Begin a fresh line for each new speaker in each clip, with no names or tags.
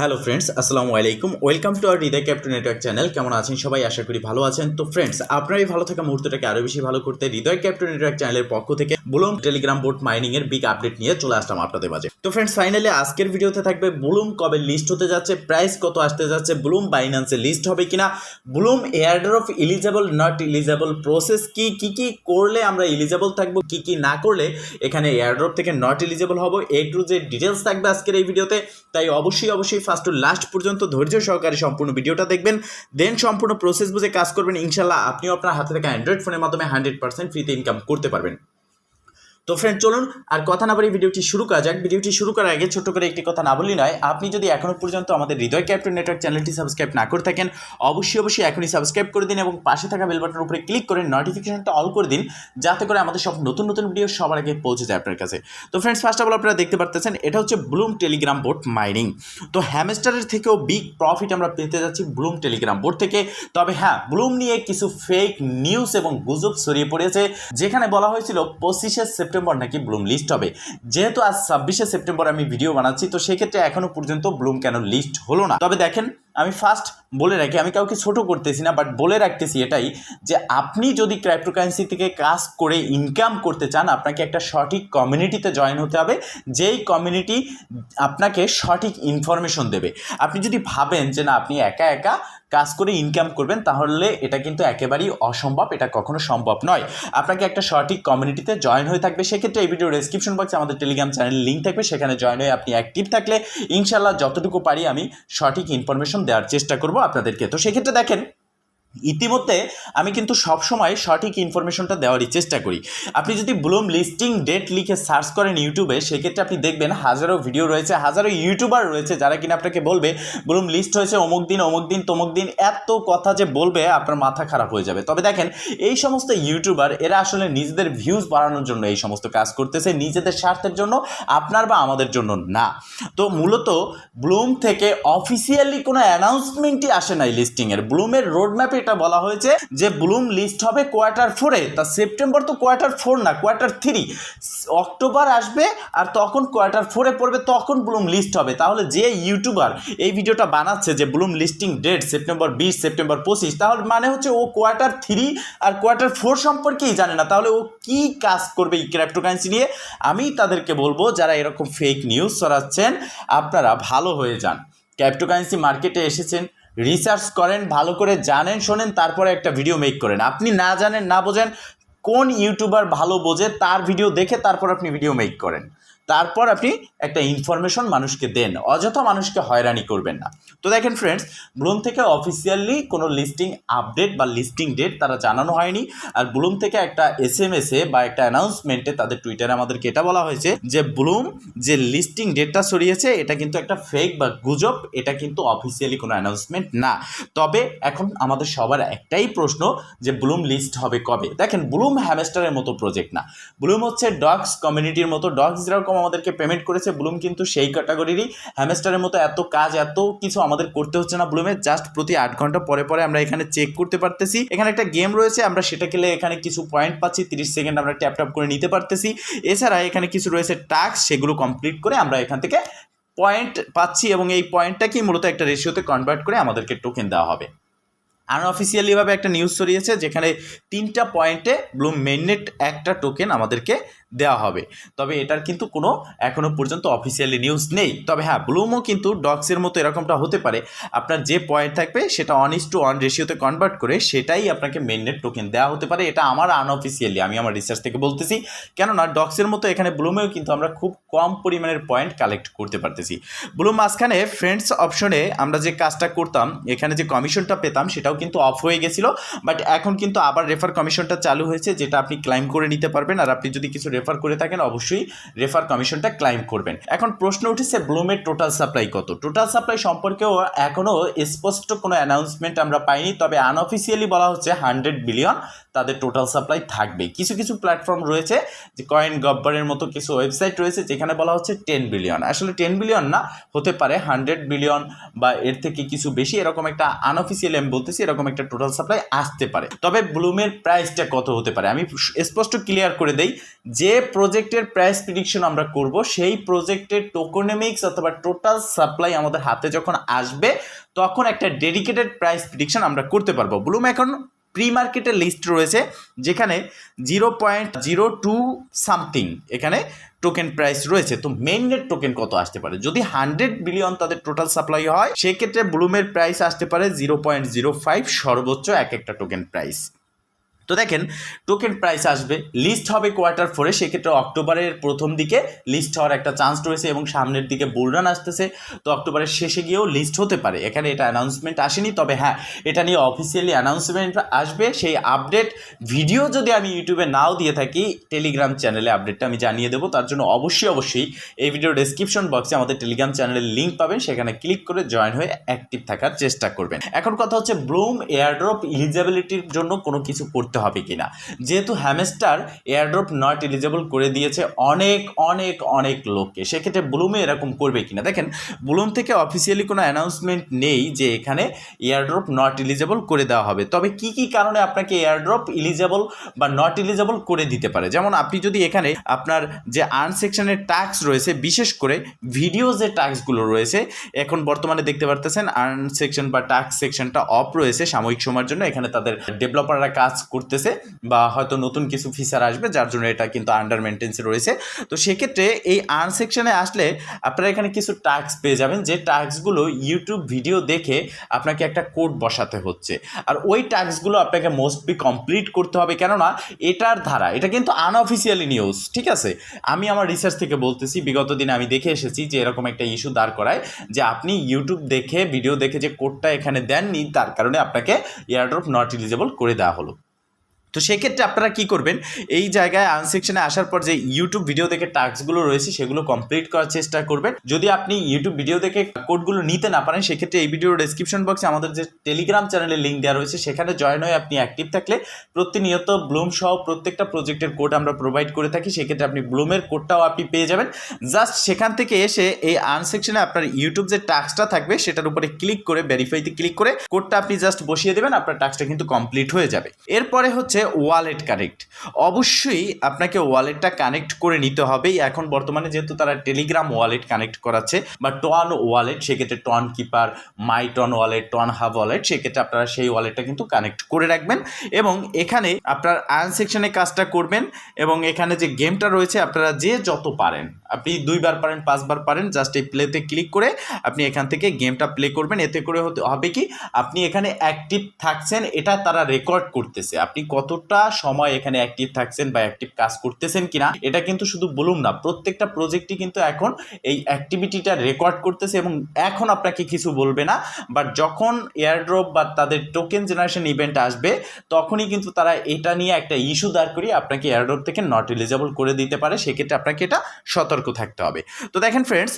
Hello friends আসসালামু আলাইকুম welcome to R Hridoy captain network channel কেমন আছেন সবাই? আশা করি ভালো আছেন। তো ফ্রেন্ডস আপনার এই ভালো থাকা মুহূর্তটাকে আরও বেশি ভালো করতে হৃদয় ক্যাপ্টেন নেটওয়ার্ক চ্যানেলের পক্ষ থেকে বুলুম টেলিগ্রাম বোর্ড মাইনিং এর বিগ আপডেট নিয়ে চলে আসলাম আপনাদের মাঝে। তো ফ্রেন্ডস ফাইনালি আজকের ভিডিওতে থাকবে বুলুম কবে লিস্ট হতে যাচ্ছে প্রাইস কত আসতে যাচ্ছে বুলুম বাইন্যান্সে লিস্ট হবে কিনা Blum of eligible not eligible process কি কি কি করলে আমরা ইলিজেবল থাকব, কি কি না করলে এখানে এয়ারড্রপ থেকে নট এলিজেবল হব এ টু যে ডিটেলস থাকবে আজকের এই ভিডিওতে তাই অবশ্যই অবশ্যই ফার্স্ট টু লাস্ট পর্যন্ত ধৈর্য সহকারে সম্পূর্ণ ভিডিওটা দেখবেন। দেন সম্পূর্ণ প্রসেস বুঝে কাজ করবেন। ইনশাল্লাহ আপনিও আপনার হাতে থাকা অ্যান্ড্রয়েড ফোনের মাধ্যমে হান্ড্রেড পার্সেন্ট ফ্রিতে ইনকাম করতে পারবেন। তো ফ্রেন্ড চলুন আর কথা না বলে ভিডিওটি শুরু করা যাক। ভিডিওটি শুরু করার আগে ছোট্ট করে একটি কথা না বলি নয়, আপনি যদি এখনও পর্যন্ত আমাদের হৃদয় ক্যাপ্টেন নেটওয়ার্ক চ্যানেলটি সাবস্ক্রাইব না করে থাকেন, অবশ্যই অবশ্যই এখনই সাবস্ক্রাইব করে দিন এবং পাশে থাকা বেল বাটনের উপরে ক্লিক করে নোটিফিকেশনটা অল করে দিন, যাতে করে আমাদের সব নতুন নতুন ভিডিও সবার আগে পৌঁছে যায় আপনার কাছে। তো ফ্রেন্ডস ফার্স্ট অফ অল আপনারা দেখতে পারতেছেন, এটা হচ্ছে ব্লুম টেলিগ্রাম বোর্ড মাইনিং তো হ্যামস্টারের থেকেও বিগ প্রফিট আমরা পেতে যাচ্ছি ব্লুম টেলিগ্রাম বোর্ড থেকে। তবে হ্যাঁ ব্লুম নিয়ে কিছু ফেক নিউজ এবং গুজব ছড়িয়ে পড়েছে, যেখানে বলা হয়েছিল পঁচিশে সেপ্টেম্বর নাকি ব্লুম লিস্ট হবে। যেহেতু আজ ছাব্বিশে সেপ্টেম্বর আমি ভিডিও বানাচ্ছি, তো সেক্ষেত্রে এখনও পর্যন্ত ব্লুম কেন লিস্ট হলো না। তবে দেখেন আমি ফার্স্ট বলে রাখি, আমি কাউকে ছোট করতেছি না বাট বলে রাখতেছি এটাই যে আপনি যদি ক্রাইপ্টোকারেন্সি থেকে কাজ করে ইনকাম করতে চান, আপনাকে একটা সঠিক কমিউনিটিতে জয়েন হতে হবে, যেই কমিউনিটি আপনাকে সঠিক ইনফরমেশন দেবে। আপনি যদি ভাবেন যে না, আপনি একা একা কাজ করে ইনকাম করবেন, তাহলে এটা কিন্তু একেবারেই অসম্ভব, এটা কখনো সম্ভব নয়। আপনাকে একটা সঠিক কমিউনিটিতে জয়েন হয়ে থাকবে, সেক্ষেত্রে এই ভিডিও ডেসক্রিপশন বক্সে আমাদের টেলিগ্রাম চ্যানেল লিঙ্ক থাকবে, সেখানে জয়েন হয়ে আপনি অ্যাক্টিভ থাকলে ইনশাল্লাহ যতটুকু পারি আমি সঠিক ইনফরমেশন দেওয়ার চেষ্টা করব আপনাদেরকে। তো সেক্ষেত্রে দেখেন ইতিমধ্যে আমি কিন্তু সবসময় সঠিক ইনফরমেশনটা দেওয়ারই চেষ্টা করি। আপনি যদি ব্লুম লিস্টিং ডেট লিখে সার্চ করেন ইউটিউবে সেক্ষেত্রে আপনি দেখবেন হাজারো ভিডিও রয়েছে, হাজারো ইউটিউবার রয়েছে, যারা কিনা আপনাকে বলবে ব্লুম লিস্ট হয়েছে অমুক দিন অমুক দিন, তমুক দিন। এত কথা যে বলবে, আপনার মাথা খারাপ হয়ে যাবে। তবে দেখেন, এই সমস্ত ইউটিউবার এরা আসলে নিজেদের ভিউজ বাড়ানোর জন্য এই সমস্ত কাজ করতেছে, নিজেদের স্বার্থের জন্য, আপনার বা আমাদের জন্য না। তো মূলত ব্লুম থেকে অফিসিয়ালি কোনো অ্যানাউন্সমেন্টই আসে নাই লিস্টিংয়ের ব্লুমের রোড ম্যাপে এটা বলা হয়েছে যে ব্লুম লিস্ট হবে কোয়ার্টার ফোরে। তা সেপ্টেম্বর তো কোয়ার্টার ফোর না, কোয়ার্টার থ্রি। অক্টোবর আসবে আর তখন কোয়ার্টার ফোরে পড়বে, তখন ব্লুম লিস্ট হবে। তাহলে যে ইউটিউবার এই ভিডিওটা বানাচ্ছে যে ব্লুম লিস্টিং ডেট সেপ্টেম্বর বিশ, সেপ্টেম্বর পঁচিশ, তাহলে মানে হচ্ছে ও কোয়ার্টার থ্রি আর কোয়ার্টার ফোর সম্পর্কেই জানে না। তাহলে ও কি কাজ করবে এই ক্রিপ্টোকারেন্সি নিয়ে? আমি তাদেরকে বলব, যারা এরকম ফেক নিউজ ছড়াচ্ছেন, আপনারা ভালো হয়ে যান। ক্রিপ্টোকারেন্সি মার্কেটে এসেছেন। রিসার্চ করেন, ভালো করে জানেন, শোনেন, তারপরে একটা ভিডিও মেক করেন। আপনি না জানেন, না বোঝেন, কোন ইউটিউবার ভালো বোঝে, তার ভিডিও দেখে তারপর আপনি ভিডিও মেক করেন। তারপর আপনি একটা ইনফরমেশন মানুষকে দেন। অযথা মানুষকে হয়রানি করবেন না। তো দেখেন ফ্রেন্ডস ব্লুম থেকে অফিসিয়ালি কোনো লিস্টিং আপডেট বা লিস্টিং ডেট তারা জানানো হয়নি। আর ব্লুম থেকে একটা এস এম এসে বা একটা অ্যানাউন্সমেন্টে তাদের টুইটারে আমাদেরকে এটা বলা হয়েছে যে ব্লুম যে লিস্টিং ডেটটা সরিয়েছে এটা কিন্তু একটা ফেক বা গুজব, এটা কিন্তু অফিসিয়ালি কোনো অ্যানাউন্সমেন্ট না। তবে এখন আমাদের সবার একটাই প্রশ্ন যে ব্লুম লিস্ট হবে কবে? দেখেন ব্লুম হ্যামেস্টারের মতো প্রজেক্ট না। ব্লুম হচ্ছে ডগস কমিউনিটির মতো ডগস যেরকম আমাদেরকে পেমেন্ট করেছে। ব্লুম কিন্তু সেই ক্যাটাগরিরই হ্যামেস্টারের মতো এত কাজ, এত কিছু আমাদের করতে হচ্ছে না ব্লুমে জাস্ট প্রতি আট ঘণ্টা পরে পরে আমরা এখানে চেক করতে পারতেছি। এখানে একটা গেম রয়েছে, আমরা সেটা খেলে এখানে কিছু পয়েন্ট পাচ্ছি। তিরিশ সেকেন্ড আমরা ট্যাপ ট্যাপ করে নিতে পারতেছি। এছাড়া এখানে কিছু রয়েছে টাস্ক সেগুলো কমপ্লিট করে আমরা এখান থেকে পয়েন্ট পাচ্ছি এবং এই পয়েন্টটাকেই মূলত একটা রেশিওতে কনভার্ট করে আমাদেরকে টোকেন দেওয়া হবে। আনঅফিসিয়ালিভাবে একটা নিউজ ছড়িয়েছে, যেখানে তিনটা পয়েন্টে ব্লুম মেননেট একটা টোকেন আমাদেরকে দেওয়া হবে। তবে এটার কিন্তু কোনো এখনও পর্যন্ত অফিসিয়ালি নিউজ নেই। তবে হ্যাঁ ব্লুমও কিন্তু ডক্সের মতো এরকমটা হতে পারে। আপনার যে পয়েন্ট থাকবে, সেটা অন ইস টু অন রেশিওতে কনভার্ট করে সেটাই আপনাকে মেননেট টোকেন দেওয়া হতে পারে। এটা আমার আনঅফিসিয়ালি আমি আমার রিসার্চ থেকে বলতেছি। কেননা ডক্সের মতো এখানে ব্লুমেও কিন্তু আমরা খুব কম পরিমাণের পয়েন্ট কালেক্ট করতে পারতেছি। ব্লুম মাঝখানে ফ্রেন্ডস অপশনে আমরা যে কাজটা করতাম, এখানে যে কমিশনটা পেতাম, সেটাও কিন্তু অফ হয়ে গেছিল। বাট এখন কিন্তু আবার রেফার কমিশনটা চালু হয়েছে, যেটা আপনি ক্লাইম করে নিতে পারবেন। আর আপনি যদি কিছু রেফার করে থাকেন, অবশ্যই রেফার কমিশনটা ক্লাইম করবেন। এখন প্রশ্ন উঠেছে, ব্লুমের টোটাল সাপ্লাই কত? টোটাল সাপ্লাই সম্পর্কেও এখনও স্পষ্ট কোনো অ্যানাউন্সমেন্ট আমরা পাইনি, তবে আনঅফিসিয়ালি বলা হচ্ছে হান্ড্রেড বিলিয়ন তাদের টোটাল সাপ্লাই থাকবে কিছু কিছু প্ল্যাটফর্ম রয়েছে, যে কয়েন গব্বরের মতো কিছু ওয়েবসাইট রয়েছে, যেখানে বলা হচ্ছে টেন বিলিয়ন আসলে টেন বিলিয়ন না, হতে পারে হান্ড্রেড বিলিয়ন বা এর থেকে কিছু বেশি, এরকম একটা আনঅফিসিয়ালি আমি বলতেছি, এরকম একটা টোটাল সাপ্লাই আসতে পারে। তবে ব্লুমের প্রাইসটা কত হতে পারে? আমি স্পষ্ট ক্লিয়ার করে দেই, যে প্রজেক্টের প্রাইস প্রিডিকশন আমরা করব, সেই প্রজেক্টের টোকোনমিক্স অথবা টোটাল সাপ্লাই আমাদের হাতে যখন আসবে, তখন একটা ডেডিকেটেড প্রাইস প্রিডিকশন আমরা করতে পারব। ব্লুম এখন প্রি মার্কেটের লিস্ট রয়েছে, যেখানে zero point zero two something এখানে টোকেন প্রাইস রয়েছে। তো মেইন নেট টোকেন কত আসতে পারে? যদি হান্ড্রেড বিলিয়ন তাদের টোটাল সাপ্লাই হয়, সেক্ষেত্রে ব্লুমের প্রাইস আসতে পারে জিরো পয়েন্ট জিরো ফাইভ সর্বোচ্চ এক একটা টোকেন প্রাইস তো দেখেন টোকেন প্রাইস আসবে লিস্ট হবে কোয়ার্টার ফোরে সেক্ষেত্রে অক্টোবরের প্রথম দিকে লিস্ট হওয়ার একটা চান্স রয়েছে এবং সামনের দিকে বুলরান আসতেছে। তো অক্টোবরের শেষে গিয়েও লিস্ট হতে পারে। এখানে এটা অ্যানাউন্সমেন্ট আসেনি, তবে হ্যাঁ এটা নিয়ে অফিসিয়ালি অ্যানাউন্সমেন্ট আসবে। সেই আপডেট ভিডিও যদি আমি ইউটিউবে নাও দিয়ে থাকি টেলিগ্রাম চ্যানেলে আপডেটটা আমি জানিয়ে দেবো। তার জন্য অবশ্যই অবশ্যই এই ভিডিও ডেসক্রিপশন বক্সে আমাদের টেলিগ্রাম চ্যানেলের লিঙ্ক পাবেন। সেখানে ক্লিক করে জয়েন হয়ে অ্যাক্টিভ থাকার চেষ্টা করবেন। এখন কথা হচ্ছে ব্লুম এয়ারড্রপ ইলিজিবিলিটির জন্য কোনো কিছু করতে হবে কিনা। যেহেতু হ্যামেস্টার এয়ারড্রপ নট এলিজেবল করে দিয়েছে অনেক অনেক অনেক লোককে, সেক্ষেত্রে ব্লুমে এরকম করবে কিনা। দেখেন, ব্লুম থেকে অফিসিয়ালি কোনো অ্যানাউন্সমেন্ট নেই যে এখানে এয়ারড্রপ নট এলিজেবল করে দেওয়া হবে। তবে কি কি কারণে আপনাকে এয়ারড্রপ এলিজেবল বা নট এলিজেবল করে দিতে পারে? যেমন আপনি যদি এখানে আপনার যে আর্ন সেকশনের ট্যাক্স রয়েছে, বিশেষ করে ভিডিও যে ট্যাক্সগুলো রয়েছে, এখন বর্তমানে দেখতে পারতেছেন আর্ন সেকশন বা ট্যাক্স সেকশনটা অফ রয়েছে সাময়িক সময়ের জন্য। এখানে তাদের ডেভেলপাররা কাজ করতেছে বা হয়তো নতুন কিছু ফিচার আসবে, যার জন্য এটা কিন্তু আন্ডার মেনটেন্সে রয়েছে। তো সেক্ষেত্রে এই আর্ন সেকশনে আসলে আপনারা এখানে কিছু ট্যাক্স পেয়ে যাবেন, যে ট্যাক্সগুলো ইউটিউব ভিডিও দেখে আপনাকে একটা কোড বসাতে হচ্ছে। আর ওই ট্যাক্সগুলো আপনাকে মোস্ট বি কমপ্লিট করতে হবে, কেননা এটার ধারা, এটা কিন্তু আনঅফিসিয়ালি নিউজ ঠিক আছে? আমি আমার রিসার্চ থেকে বলতেছি, বিগত দিনে আমি দেখে এসেছি যে এরকম একটা ইস্যু দাঁড় করায়, যে আপনি ইউটিউব দেখে ভিডিও দেখে যে কোডটা এখানে দেননি, তার কারণে আপনাকে এয়ারড্রপ নট এলিজেবল করে দেওয়া হলো। তো সেক্ষেত্রে আপনারা কি করবেন? এই জায়গায় আনসেকশনে আসার পর যে ইউটিউব ভিডিও দেখে টাস্কগুলো রয়েছে, সেগুলো কমপ্লিট করার চেষ্টা করবেন। যদি আপনি ইউটিউব ভিডিও দেখে কোডগুলো নিতে না পারেন, সেক্ষেত্রে এই ভিডিওর ডেসক্রিপশন বক্সে আমাদের যে টেলিগ্রাম চ্যানেলের লিঙ্ক দেওয়া রয়েছে, সেখানে জয়েন হয়ে আপনি অ্যাক্টিভ থাকলে প্রতিনিয়ত ব্লুম সহ প্রত্যেকটা প্রজেক্টের কোড আমরা প্রোভাইড করে থাকি। সেক্ষেত্রে আপনি ব্লুমের কোডটাও আপনি পেয়ে যাবেন। জাস্ট সেখান থেকে এসে এই আনসেকশনে আপনার ইউটিউব যে টাস্কটা থাকবে, সেটার উপরে ক্লিক করে ভেরিফাইতে ক্লিক করে কোডটা আপনি জাস্ট বসিয়ে দেবেন, আপনার টাস্কটা কিন্তু কমপ্লিট হয়ে যাবে। এরপরে হচ্ছে ওয়ালেট কানেক্ট অবশ্যই আপনাকে ওয়ালেটটা কানেক্ট করে নিতে হবে এখন বর্তমানে যেহেতু তারা টেলিগ্রাম ওয়ালেট কানেক্ট করাচ্ছে, বা টন ওয়ালেট সেক্ষেত্রে Tonkeeper my TON wallet TON hub wallet সেক্ষেত্রে আপনারা সেই ওয়ালেটটা কিন্তু কানেক্ট করে রাখবেন। এবং এখানে আপনার আয়ন সেকশনে কাজটা করবেন, এবং এখানে যে গেমটা রয়েছে, আপনারা যে যত পারেন, আপনি দুইবার পারেন, পাঁচবার পারেন জাস্ট এই প্লেতে ক্লিক করে আপনি এখান থেকে গেমটা প্লে করবেন। এতে করে হতে হবে কি, আপনি এখানে অ্যাক্টিভ থাকছেন, এটা তারা রেকর্ড করতেছে। আপনি কতটা সময় এখানে অ্যাক্টিভ থাকছেন বা অ্যাক্টিভ কাজ করতেছেন কিনা, এটা কিন্তু শুধু বলুন না, প্রত্যেকটা প্রজেক্টই কিন্তু এখন এই অ্যাক্টিভিটিটা রেকর্ড করতেছে এবং এখন আপনাকে কিছু বলবে না বাট যখন এয়ারড্রপ বা তাদের টোকেন জেনারেশন ইভেন্ট আসবে, তখনই কিন্তু তারা এটা নিয়ে একটা ইস্যু দাঁড় করিয়ে আপনাকে এয়ারড্রপ থেকে নট এলিজেবল করে দিতে পারে, সেক্ষেত্রে আপনাকে এটা সতর্ক থাকতে হবে। তো দেখেন ফ্রেন্ডস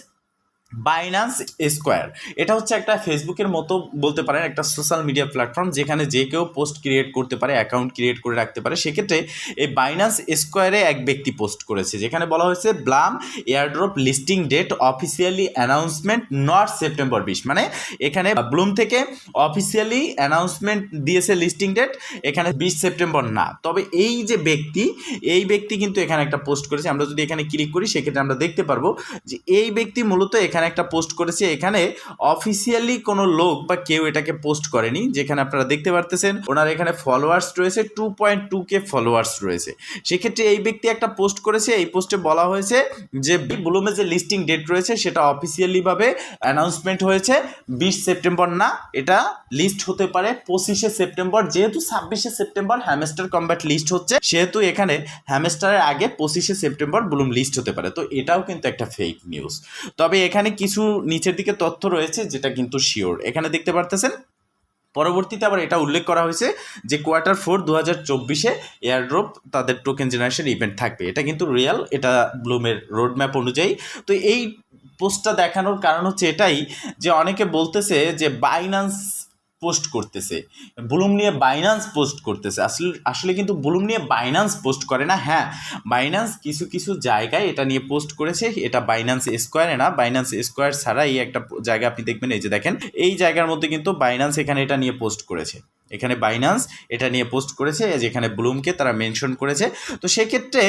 বাইনান্স স্কোয়ার এটা হচ্ছে একটা ফেসবুকের মতো বলতে পারেন একটা সোশ্যাল মিডিয়া প্ল্যাটফর্ম যেখানে যে কেউ পোস্ট ক্রিয়েট করতে পারে অ্যাকাউন্ট ক্রিয়েট করে রাখতে পারে। সেক্ষেত্রে এই বাইনান্স স্কোয়ারে এক ব্যক্তি পোস্ট করেছে, যেখানে বলা হয়েছে, Blum airdrop listing date officially announcement not September বিশ। মানে এখানে ব্লুম থেকে অফিসিয়ালি অ্যানাউন্সমেন্ট দিয়েছে লিস্টিং ডেট এখানে বিশ সেপ্টেম্বর না। তবে এই যে ব্যক্তি, এই ব্যক্তি কিন্তু এখানে একটা পোস্ট করেছে। আমরা যদি এখানে ক্লিক করি, সেক্ষেত্রে আমরা দেখতে পারব যে এই ব্যক্তি মূলত এখানে একটা পোস্ট করেছে, এখানে অফিসিয়ালি কোনো লোক বা কেউ এটাকে পোস্ট করেনি, যেখানে আপনারা দেখতে পারতেছেন, ওনার এখানে ফলোয়ার্স রয়েছে two point two K followers রয়েছে। সেক্ষেত্রে এই ব্যক্তি একটা পোস্ট করেছে, এই পোস্টে বলা হয়েছে যে, ব্লুমে যে লিস্টিং ডেট রয়েছে, সেটা অফিসিয়ালিভাবে অ্যানাউন্সমেন্ট হয়েছে, বিশ সেপ্টেম্বর না, এটা লিস্ট হতে পারে পঁচিশে সেপ্টেম্বর, যেহেতু ছাব্বিশে সেপ্টেম্বর হ্যামেস্টার কম্ব্যাট লিস্ট হচ্ছে, সেহেতু এখানে হ্যামেস্টারের আগে পঁচিশে সেপ্টেম্বর ব্লুম লিস্ট হতে পারে। তো এটাও কিন্তু একটা ফেক নিউজ তবে এখানে কিছু নিচের দিকে তথ্য রয়েছে যেটা কিন্তু শিওর এখানে দেখতে পারতেছেন, পরবর্তীতে আবার এটা উল্লেখ করা হয়েছে যে কোয়ার্টার ফোর দু হাজার চব্বিশে এয়ারড্রপ তাদের টোকেন জেনারেশন ইভেন্ট থাকবে। এটা কিন্তু রিয়াল এটা ব্লুমের রোড ম্যাপ অনুযায়ী। তো এই পোস্টটা দেখানোর কারণ হচ্ছে এটাই যে অনেকে বলতেছে যে বাইনান্স পোস্ট করতেছে। বুলুম নিয়ে বাইনান্স পোস্ট করতেছে। আসলে আসলে কিন্তু বুলুম নিয়ে বাইনান্স পোস্ট করে না হ্যাঁ। বাইনান্স কিছু কিছু জায়গায় এটা নিয়ে পোস্ট করেছে। এটা বাইনান্স স্কোয়ারে না। বাইনান্স স্কোয়ার ছাড়া এই একটা জায়গা আপনি দেখবেন, এই যে দেখেন, এই জায়গার মধ্যে কিন্তু বাইনান্স এখানে এটা নিয়ে পোস্ট করেছে। এখানে বাইনান্স এটা নিয়ে পোস্ট করেছে, যেখানে ব্লুমকে তারা মেনশন করেছে। তো সেক্ষেত্রে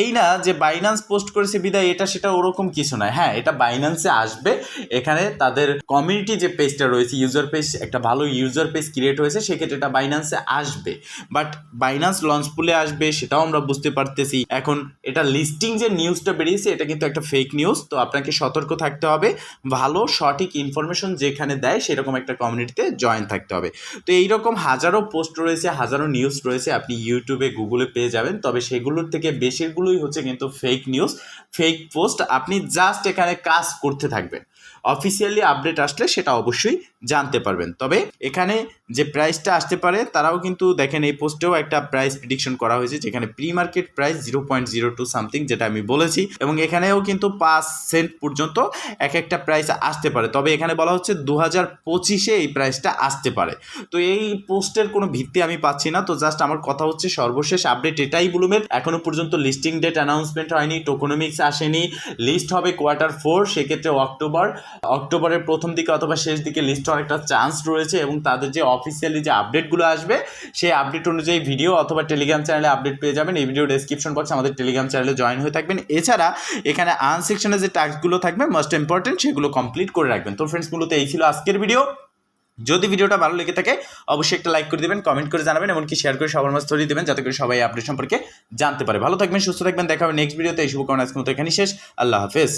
এই না যে বাইনান্স পোস্ট করেছে বিদায়, এটা সেটা ওরকম কিছু নয়। হ্যাঁ এটা বাইনান্সে আসবে। এখানে তাদের কমিউনিটি যে পেজটা রয়েছে ইউজার পেজ একটা ভালো ইউজার পেজ ক্রিয়েট হয়েছে, সেক্ষেত্রে এটা বাইনান্সে আসবে। বাট বাইনান্স লঞ্চ পুলে আসবে, সেটাও আমরা বুঝতে পারতেছি। এখন এটা লিস্টিং যে নিউজটা বেরিয়েছে, এটা কিন্তু একটা ফেক নিউজ তো আপনাকে সতর্ক থাকতে হবে। ভালো, সঠিক ইনফরমেশন যেখানে দেয়, সেরকম একটা কমিউনিটিতে জয়েন থাকতে হবে। তো এইরকম হাজারো পোস্ট রয়েছে, হাজারো নিউজ রয়েছে, আপনি ইউটিউবে গুগলে পেয়ে যাবেন। তবে সেগুলোর থেকে বেশিরগুলোই হচ্ছে কিন্তু ফেক নিউজ ফেক পোস্ট আপনি জাস্ট এখানে কাজ করতে থাকবেন। অফিসিয়ালি আপডেট আসলে সেটা অবশ্যই জানতে পারবেন। তবে এখানে যে প্রাইসটা আসতে পারে, তারাও কিন্তু দেখেন এই পোস্টেও একটা প্রাইস প্রিডিকশন করা হয়েছে, যেখানে pre market price zero point zero two something যেটা আমি বলেছি, এবং এখানেও কিন্তু পাঁচ সেন্ট পর্যন্ত এক একটা প্রাইস আসতে পারে। তবে এখানে বলা হচ্ছে দু হাজার পঁচিশে এই প্রাইসটা আসতে পারে। তো এই পোস্টের কোনো ভিত্তি আমি পাচ্ছি না, তো জাস্ট আমার কথা হচ্ছে সর্বশেষ আপডেট এটাই ব্লুমের। এখনও পর্যন্ত লিস্টিং ডেট অ্যানাউন্সমেন্ট হয়নি টোকোনমিক্স আসেনি লিস্ট হবে কোয়ার্টার ফোর সেক্ষেত্রে অক্টোবর অক্টোবরের প্রথম দিকে অথবা শেষ দিকে লিস্ট হওয়ার একটা চান্স রয়েছে এবং তাদের যে অফিসিয়ালি যে আপডেটগুলো আসবে, সেই আপডেট অনুযায়ী ভিডিও অথবা টেলিগ্রাম চ্যানেলে আপডেট পেয়ে যাবেন। এই ভিডিও ডেসক্রিপশন বক্সে আমাদের টেলিগ্রাম চ্যানেলে জয়েন হয়ে থাকবেন। এছাড়া এখানে আন সেকশনে যে টাস্কগুলো থাকবে মোস্ট ইম্পর্টেন্ট সেগুলো কমপ্লিট করে রাখবেন। তো ফ্রেন্ডস মূলত এই ছিল আজকের ভিডিও যদি ভিডিওটা ভালো লেগে থাকে, অবশ্যই একটা লাইক করে দেবেন কমেন্ট করে জানাবেন, এমনকি শেয়ার করে সবার মাঝে ছড়িয়ে দেবেন, যাতে করে সবাই আপডেট সম্পর্কে জানতে পারে। ভালো থাকবেন, সুস্থ থাকবেন, দেখা হবে নেক্সট ভিডিওতে এই শুভকামনা, আজকের মতো এখানেই শেষ। আল্লাহ হাফেজ।